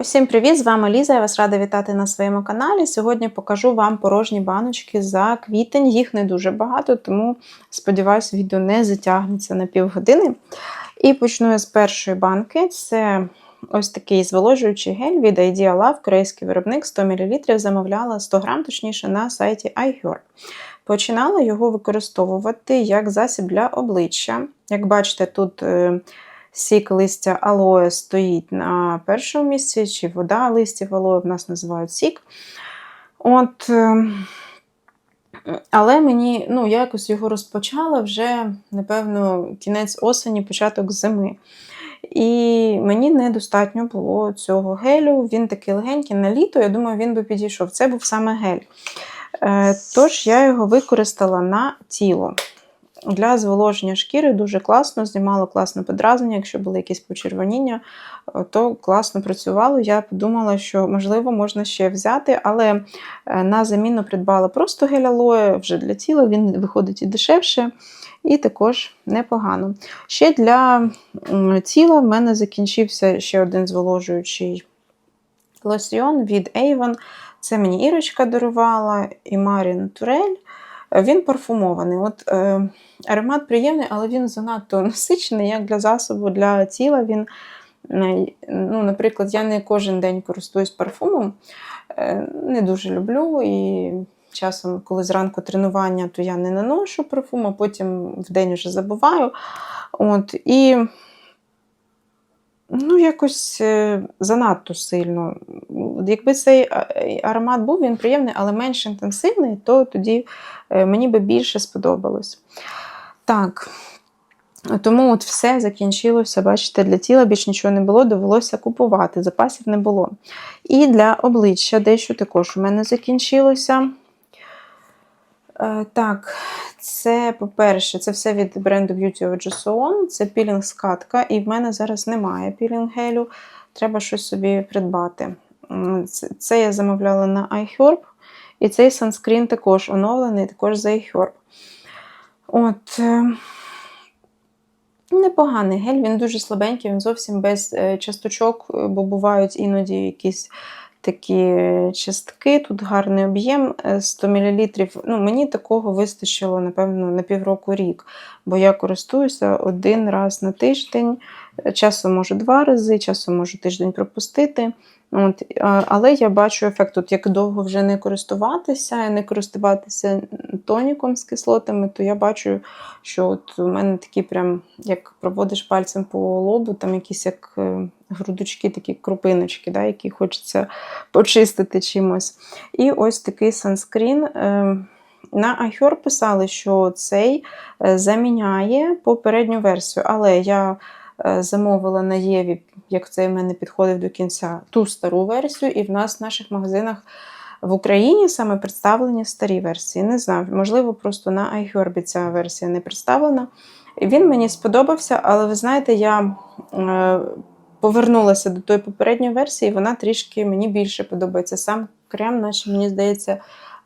Усім привіт! З вами Ліза. Я вас рада вітати на своєму каналі. Сьогодні покажу вам порожні баночки за квітень. Їх не дуже багато, тому сподіваюся, відео не затягнеться на півгодини. І почну я з першої банки. Це ось такий зволожуючий гель від Idea Love, корейський виробник 100 мл. Замовляла 100 грам, точніше, на сайті iHerb. Починала його використовувати як засіб для обличчя. Як бачите, тут. Сік листя алоє стоїть на першому місці, чи вода листів алоє в нас називають сік. От, е, але мені, ну, я якось його розпочала вже, напевно, кінець осені, початок зими. І мені недостатньо було цього гелю. Він такий легенький на літо, я думаю, він би підійшов. Це був саме гель. Е, Тож я його використала на тіло. Для зволоження шкіри дуже класно, знімало класне подразнення, якщо були якісь почервоніння, е, то класно працювало. Я подумала, що, можливо, можна ще взяти, але е, на заміну придбала просто гель алоє вже для тіла, він виходить і дешевше, і також непогано. Ще для тіла в мене закінчився ще один зволожуючий лосьйон від Avon. Це мені Ірочка дарувала і Марін Турель. Він парфумований. От е, Аромат приємний, але він занадто насичений, як для засобу для тіла. Він, е, ну, Наприклад, я не кожен день користуюсь парфумом, е, не дуже люблю. І часом, коли зранку тренування, то я не наношу парфум, а потім в день вже забуваю. От, І ну, якось е, занадто сильно. Якби цей аромат був, він приємний, але менш інтенсивний, то тоді мені би більше сподобалось. Так. Тому от все закінчилося, бачите, для тіла більш нічого не було, довелося купувати, запасів не було. І для обличчя дещо також у мене закінчилося. Е, так, це, по-перше, це все від бренду Beauty of Joseon, це пілінг-скатка, і в мене зараз немає пілінг-гелю, треба щось собі придбати. Це, я замовляла на iHerb, і цей санскрін також оновлений, також за iHerb. От, е, непоганий гель, він дуже слабенький, він зовсім без е, часточок, е, бо бувають іноді якісь такі частки. Тут гарний об'єм 100 мл. Ну, Мені такого вистачило, напевно, на півроку рік, бо я користуюся один раз на тиждень. Часом можу два рази, часом можу тиждень пропустити. От, Але я бачу ефект, От як довго вже не користуватися, не користуватися тоніком з кислотами, то я бачу, що от у мене такі, прям, як проводиш пальцем по лобу, там якісь як е, грудочки, такі крупиночки, да, які хочеться почистити чимось. І ось такий санскрін. Е, на iHerb писали, що цей е, заміняє попередню версію, але я замовила на Єві як цей в мене підходив до кінця, ту стару версію, і в нас в наших магазинах в Україні саме представлені старі версії. Не знаю, можливо, просто на iHerb ця версія не представлена. Він мені сподобався, але ви знаєте, я е, повернулася до тої попередньої версії, вона трішки мені більше подобається. Сам крем, наче мені здається,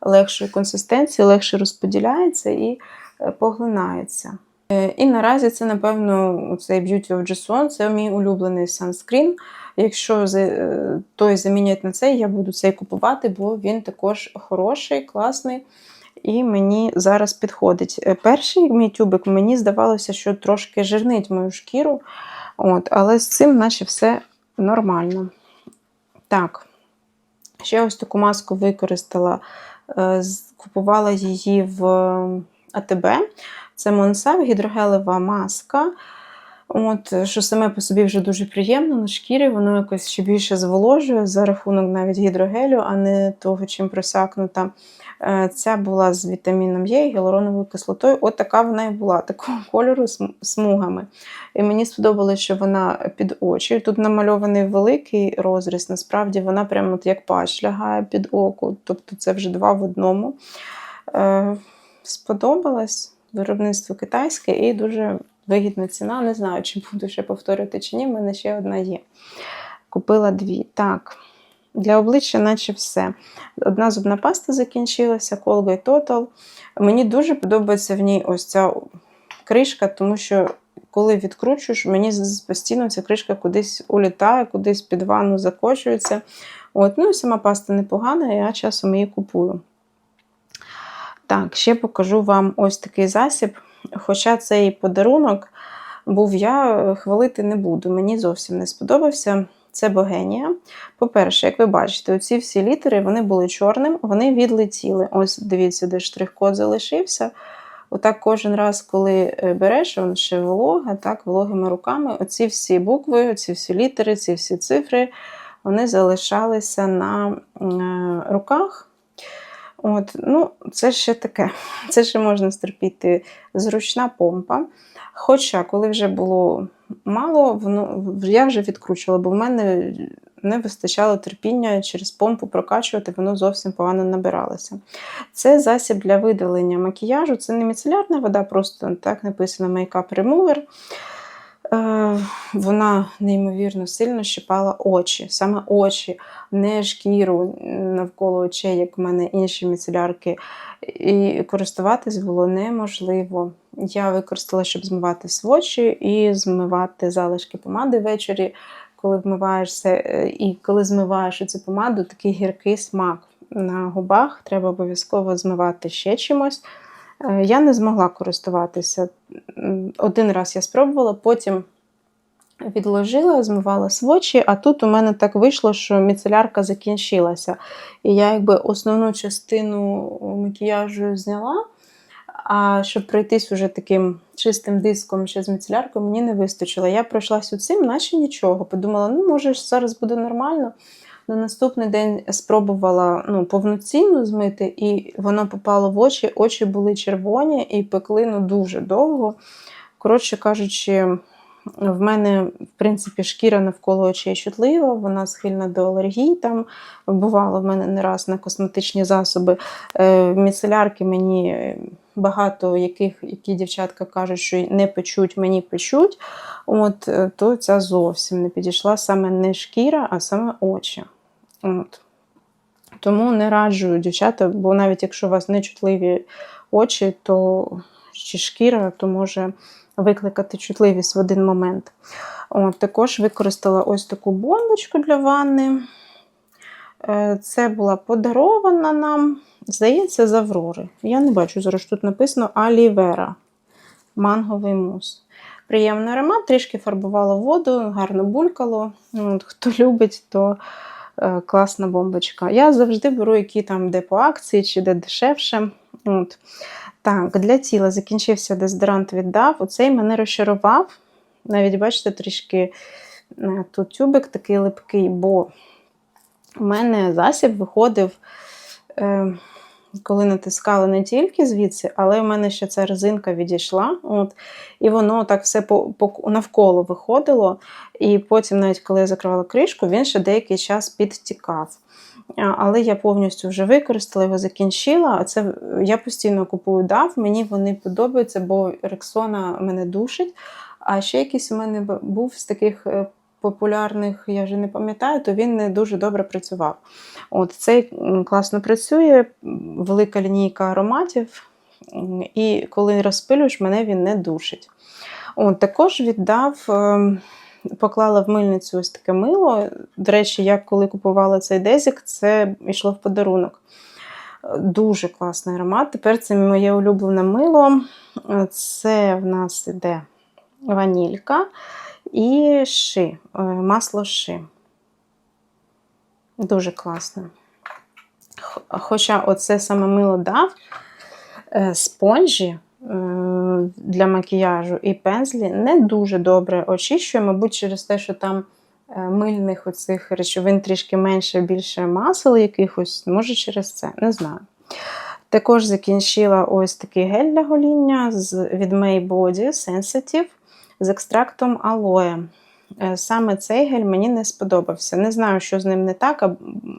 легшої консистенції, легше розподіляється і е, поглинається. Е, і наразі це, напевно, цей Beauty of Jason, це мій улюблений санскрін. Якщо е, той замінять на цей, я буду цей купувати, бо він також хороший, класний і мені зараз підходить. Перший мій тюбик мені здавалося, що трошки жирнить мою шкіру, От, але з цим, наче, все нормально. Так, ще ось таку маску використала, купувала її в АТБ. Це Монсав гідрогелева маска. От, Що саме по собі вже дуже приємно на шкірі, воно якось ще більше зволожує за рахунок навіть гідрогелю, а не того, чим просякнута. Е, ця була з вітаміном Е і гіалуроновою кислотою. От така вона і була, такого кольору з смугами. І мені сподобалося, що вона під очі. Тут намальований великий розріз, насправді вона прямо як пач лягає під око. Тобто це вже два в одному. Е, Сподобалось виробництво китайське і дуже вигідна ціна. Не знаю, чи буду ще повторювати чи ні. в мене ще одна є. Купила дві. Так, для обличчя, наче все. Одна зубна паста закінчилася, Colgate Total. Мені дуже подобається в ній ось ця кришка, тому що. коли відкручуєш, мені постійно ця кришка кудись улітає, кудись під ванну закочується. От, ну і сама паста непогана, я часом її купую. Так, ще покажу вам ось такий засіб. Хоча цей подарунок був, я е, хвалити не буду. Мені зовсім не сподобався. Це Богенія. По-перше, як ви бачите, оці всі літери вони були чорним, вони відлетіли. Ось дивіться, де штрих-код залишився. Отак кожен раз, коли е, береш, він ще волога, так, вологими руками, оці всі букви, оці всі літери, ці всі цифри, вони залишалися на е, руках. От, ну, Це ще таке, це ще можна стерпіти. Зручна помпа. Хоча, коли вже було мало, воно, я вже відкручувала, бо в мене не вистачало терпіння через помпу прокачувати, воно зовсім погано набиралося. Це засіб для видалення макіяжу, це не міцелярна вода, просто так написано Makeup Remover. Е, вона неймовірно сильно щипала очі, саме очі, не шкіру навколо очей, як в мене інші міцелярки. І користуватись було неможливо. Я використала, щоб змивати свочі і змивати залишки помади ввечері, коли вмиваєшся, е, і коли змиваєш цю помаду, такий гіркий смак на губах. Треба обов'язково змивати ще чимось. Е, Я не змогла користуватися. Один раз я спробувала, потім відложила, змивала свочі, а тут у мене так вийшло, що міцелярка закінчилася. І я якби основну частину макіяжу зняла. А щоб пройтись уже таким чистим диском ще з міцеляркою, мені не вистачило. Я пройшлася цим, наче нічого. Подумала, ну, може, зараз буде нормально. На наступний день спробувала ну, повноцінно змити, і воно попало в очі. Очі були червоні і пекли ну, дуже довго. Коротше кажучи, в мене, в принципі, шкіра навколо очей чутлива, вона схильна до алергій. Там бувало в мене не раз на косметичні засоби. Е, міцелярки мені багато яких, які дівчатка кажуть, що не печуть, мені печуть. От, е, то ця зовсім не підійшла саме не шкіра, а саме очі. От. Тому не раджу дівчата, бо навіть якщо у вас не чутливі очі, то чи шкіра, то може викликати чутливість в один момент. От, також використала ось таку бомбочку для ванни. Е, Це була подарована нам, здається, з Аврори. Я не бачу, зараз тут написано Алівера. Манговий мус. Приємний аромат, трішки фарбувала воду, гарно булькало. От, хто любить, то класна бомбочка. Я завжди беру, які там де по акції чи де дешевше. От. Так, для тіла закінчився дезодорант віддав. Оцей мене розчарував. Навіть, бачите, трішки е, тут тюбик такий липкий, бо в мене засіб виходив, е, коли натискала не тільки звідси, але в мене ще ця резинка відійшла. От, і воно так все по, по, навколо виходило. І потім, навіть коли я закривала кришку, він ще деякий час підтікав. Але я повністю вже використала його, закінчила. А це я постійно купую DAV, мені вони подобаються, бо Рексона мене душить. А ще якийсь у мене був з таких е, популярних, я вже не пам'ятаю, то він не дуже добре працював. От Цей класно працює, велика лінійка ароматів, і коли розпилюєш, мене він не душить. От, також віддав. ем, Поклала в мильницю ось таке мило. До речі, я коли купувала цей дезік, це йшло в подарунок. Дуже класний аромат. Тепер це моє улюблене мило. Це в нас іде ванілька і ши, е, масло ши. Дуже класне. Хоча оце саме мило дав е, спонжі е, для макіяжу і пензлі не дуже добре очищує, мабуть, через те, що там мильних оцих речовин трішки менше, більше масел якихось, може через це, не знаю. Також закінчила ось такий гель для гоління від May Body Sensitive з екстрактом алоє. Е, Саме цей гель мені не сподобався. Не знаю, що з ним не так,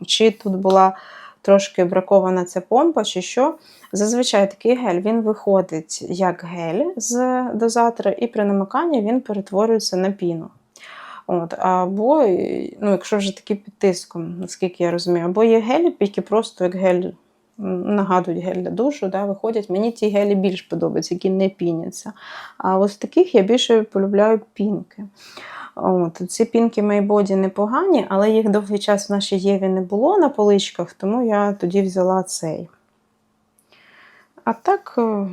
чи тут була трошки бракована ця помпа, чи що. Зазвичай такий гель він виходить як гель з дозатора, і при намиканні він перетворюється на піну. От, або, ну, якщо вже таки під тиском, наскільки я розумію, або є гелі, які просто як гель нагадують гель для душу, да, виходять. Мені ті гелі більш подобаються, які не піняться. А ось таких я більше полюбляю пінки. От, ці пінки Майбоді непогані, але їх довгий час в нашій Єві не було на поличках, тому я тоді взяла цей. А так, е,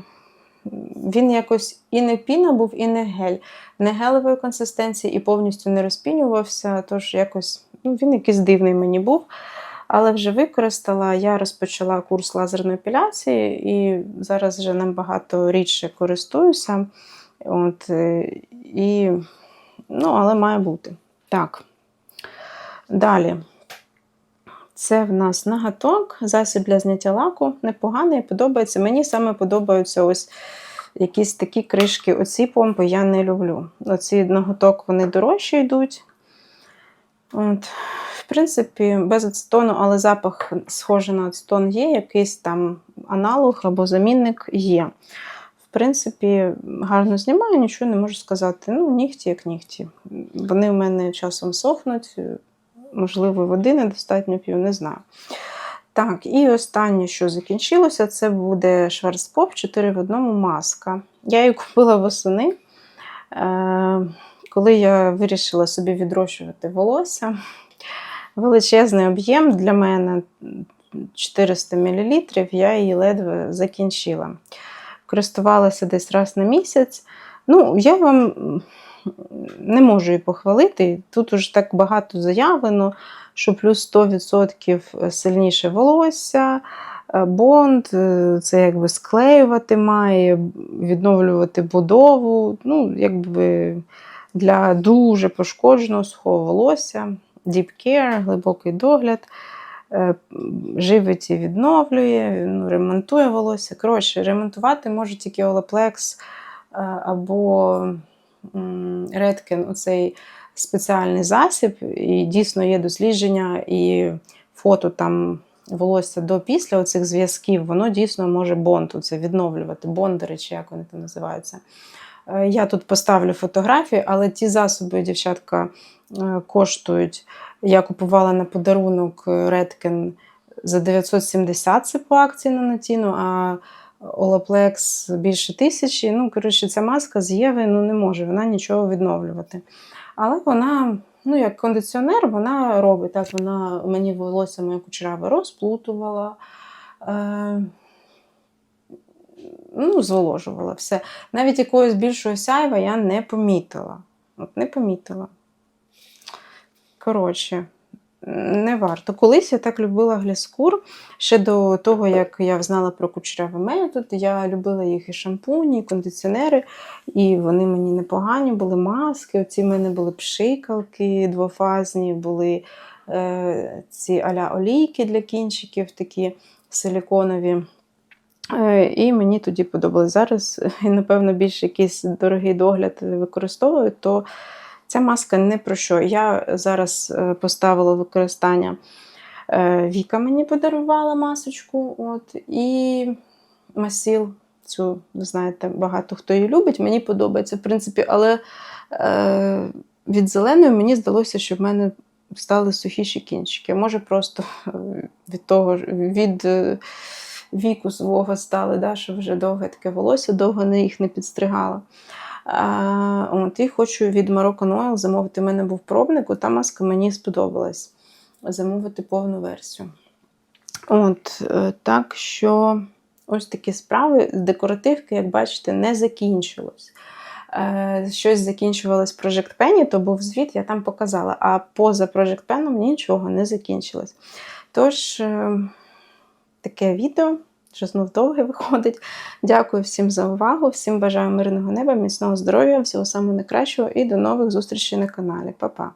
він якось і не піна був, і не гель. Не гелевої консистенції і повністю не розпінювався, тож якось ну, він якийсь дивний мені був. Але вже використала, я розпочала курс лазерної епіляції і зараз вже набагато рідше користуюся. От, е, і, ну, але має бути. Так. Далі. Це в нас нагаток, засіб для зняття лаку. Непоганий, подобається. Мені саме подобаються ось якісь такі кришки. Оці помпи я не люблю. Оці наготок вони дорожче йдуть. От. В принципі, без ацетону, але запах схожий на ацетон є, якийсь там аналог або замінник є. В принципі, гарно знімаю, нічого не можу сказати. Ну, нігті як нігті. Вони в мене часом сохнуть, можливо, води недостатньо п'ю, не знаю. Так, і останнє, що закінчилося, це буде Шварцпоп 4 в одному маска. Я її купила восени, е, коли я вирішила собі відрощувати волосся. Величезний об'єм для мене 400 мл, я її ледве закінчила. Користувалася десь раз на місяць. Ну, я вам не можу її похвалити. Тут уже так багато заявлено, що плюс 100% сильніше волосся, е, бонд, е, це якби склеювати має, відновлювати будову. Ну, якби для дуже пошкодженого сухого волосся, deep care, глибокий догляд. е, Живить відновлює, ну, ремонтує волосся. Коротше, ремонтувати може тільки е, або Redken, оцей спеціальний засіб. І дійсно є дослідження і фото там волосся до після оцих зв'язків, воно дійсно може бонд це відновлювати, бондери, чи як вони там називаються. Е, Я тут поставлю фотографії, але ті засоби, дівчатка, е, коштують. Я купувала на подарунок Redken за 970 це по акції на Натіну, а Olaplex більше тисячі. Ну, коротше, ця маска з Єви ну, не може вона нічого відновлювати. Але вона, ну, як кондиціонер, вона робить так, вона мені волосся моє кучеряве розплутувала. Е- ну, зволожувала все. Навіть якогось більшого сяйва я не помітила. От не помітила. Коротше, не варто. Колись я так любила гліскур. Ще до того, як я знала про кучерявий метод, я любила їх і шампуні, і кондиціонери, і вони мені непогані, були маски. Оці в мене були пшикалки двофазні, були е, ці аля олійки для кінчиків, такі силіконові. Е, І мені тоді подобалось зараз, і, напевно, більш якийсь дорогий догляд використовую, то ця маска не про що. Я зараз е, поставила використання. Е, Віка мені подарувала масочку. От, і масіл. Цю, ви знаєте, багато хто її любить, мені подобається, в принципі, але е, від зеленої мені здалося, що в мене стали сухіші кінчики. Може, просто від того, від віку свого стали, да, що вже довге таке волосся, довго не їх не підстригала. А, от, І хочу від Moroccan Oil замовити. У мене був пробник, та маска мені сподобалась. Замовити повну версію. От, е, Так що ось такі справи декоративки, як бачите, не закінчилось. Е, Щось закінчувалось Project Penny, то був звіт, я там показала. А поза Project Pen нічого не закінчилось. Тож, е, таке відео, що знов довге виходить. Дякую всім за увагу, всім бажаю мирного неба, міцного здоров'я, всього самого найкращого і до нових зустрічей на каналі. Па-па!